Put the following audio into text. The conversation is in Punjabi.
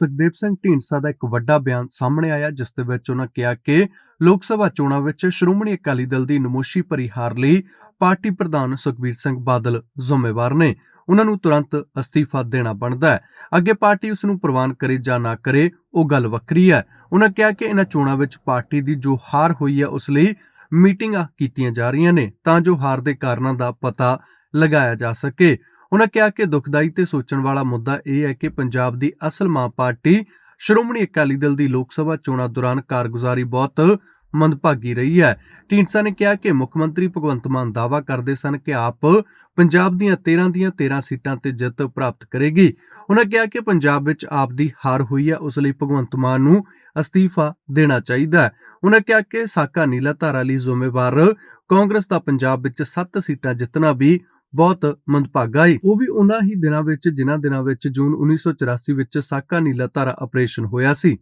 ਸੁਖਦੇਵ ਸਿੰਘ ਢੀਂਡਸਾ ਦਾ ਇੱਕ ਵੱਡਾ ਬਿਆਨ ਸਾਹਮਣੇ ਆਇਆ, ਜਿਸ ਦੇ ਵਿੱਚ ਉਹਨਾਂ ਕਿਹਾ ਕਿ ਲੋਕ ਸਭਾ ਚੋਣਾਂ ਵਿੱਚ ਸ਼੍ਰੋਮਣੀ ਅਕਾਲੀ ਦਲ ਦੀ ਨਮੋਸ਼ੀ ਭਰੀ ਹਾਰ ਲਈ ਪਾਰਟੀ ਪ੍ਰਧਾਨ ਸੁਖਬੀਰ ਸਿੰਘ ਬਾਦਲ ਜ਼ਿੰਮੇਵਾਰ ਨੇ। ਉਹਨਾਂ ਨੂੰ ਤੁਰੰਤ ਅਸਤੀਫਾ ਦੇਣਾ ਬਣਦਾ ਹੈ। ਅੱਗੇ ਪਾਰਟੀ ਉਸ ਨੂੰ ਪ੍ਰਵਾਨ ਕਰੇ ਜਾਂ ਨਾ ਕਰੇ, ਉਹ ਗੱਲ ਵੱਖਰੀ ਹੈ। ਉਹਨਾਂ ਕਿਹਾ ਕਿ ਇਹਨਾਂ ਚੋਣਾਂ ਵਿੱਚ ਪਾਰਟੀ ਦੀ ਜੋ ਹਾਰ ਹੋਈ ਹੈ, ਉਸ ਲਈ ਮੀਟਿੰਗਾਂ ਕੀਤੀਆਂ ਜਾ ਰਹੀਆਂ ਨੇ, ਤਾਂ ਜੋ ਹਾਰ ਦੇ ਕਾਰਨਾਂ ਦਾ ਪਤਾ ਲਗਾਇਆ ਜਾ ਸਕੇ। ਉਹਨਾਂ ਕਿਹਾ ਕਿ ਦੁਖਦਾਈ ਤੇ ਸੋਚਣ ਵਾਲਾ ਮੁੱਦਾ ਇਹ ਹੈ ਕਿ ਪੰਜਾਬ ਦੀ ਅਸਲ ਮਾਂ ਪਾਰਟੀ ਸ਼੍ਰੋਮਣੀ ਅਕਾਲੀ ਦਲ ਦੀ ਲੋਕ ਸਭਾ ਚੋਣਾਂ ਦੌਰਾਨ ਕਾਰਗੁਜ਼ਾਰੀ ਬਹੁਤ ਮੰਦਭਾਗੀ ਰਹੀ ਹੈ। ਢੀਂਡਸਾ ਨੇ ਕਿਹਾ ਕਿ ਮੁੱਖ ਮੰਤਰੀ ਭਗਵੰਤ ਮਾਨ ਦਾਅਵਾ ਕਰਦੇ ਸਨ ਕਿ ਆਪ ਪੰਜਾਬ ਦੀਆਂ 13 ਦੀਆਂ 13 ਸੀਟਾਂ ਤੇ ਜਿੱਤ ਪ੍ਰਾਪਤ ਕਰੇਗੀ। ਉਹਨਾਂ ਕਿਹਾ ਕਿ ਪੰਜਾਬ ਵਿੱਚ ਆਪ ਦੀ ਹਾਰ ਹੋਈ ਹੈ, ਉਸ ਲਈ ਭਗਵੰਤ ਮਾਨ ਨੂੰ ਅਸਤੀਫਾ ਦੇਣਾ ਚਾਹੀਦਾ ਹੈ। ਉਹਨਾਂ ਕਿਹਾ ਕਿ ਸਾਕਾ ਨੀਲਾ ਧਾਰਾ ਲਈ ਜ਼ਿੰਮੇਵਾਰ ਕਾਂਗਰਸ ਦਾ ਪੰਜਾਬ ਵਿੱਚ 7 ਸੀਟਾਂ ਜਿੱਤਣਾ ਵੀ ਬਹੁਤ ਮੰਦਭਾਗਾ ਹੈ ਉਹ ਵੀ ਉਹਨਾਂ ਹੀ ਦਿਨਾਂ ਵਿੱਚ, ਜਿਨ੍ਹਾਂ ਦਿਨਾਂ ਵਿੱਚ ਜੂਨ 1984 ਵਿੱਚ ਸਾਕਾ ਨੀਲਾ ਧਾਰਾ ਆਪਰੇਸ਼ਨ ਹੋਇਆ ਸੀ।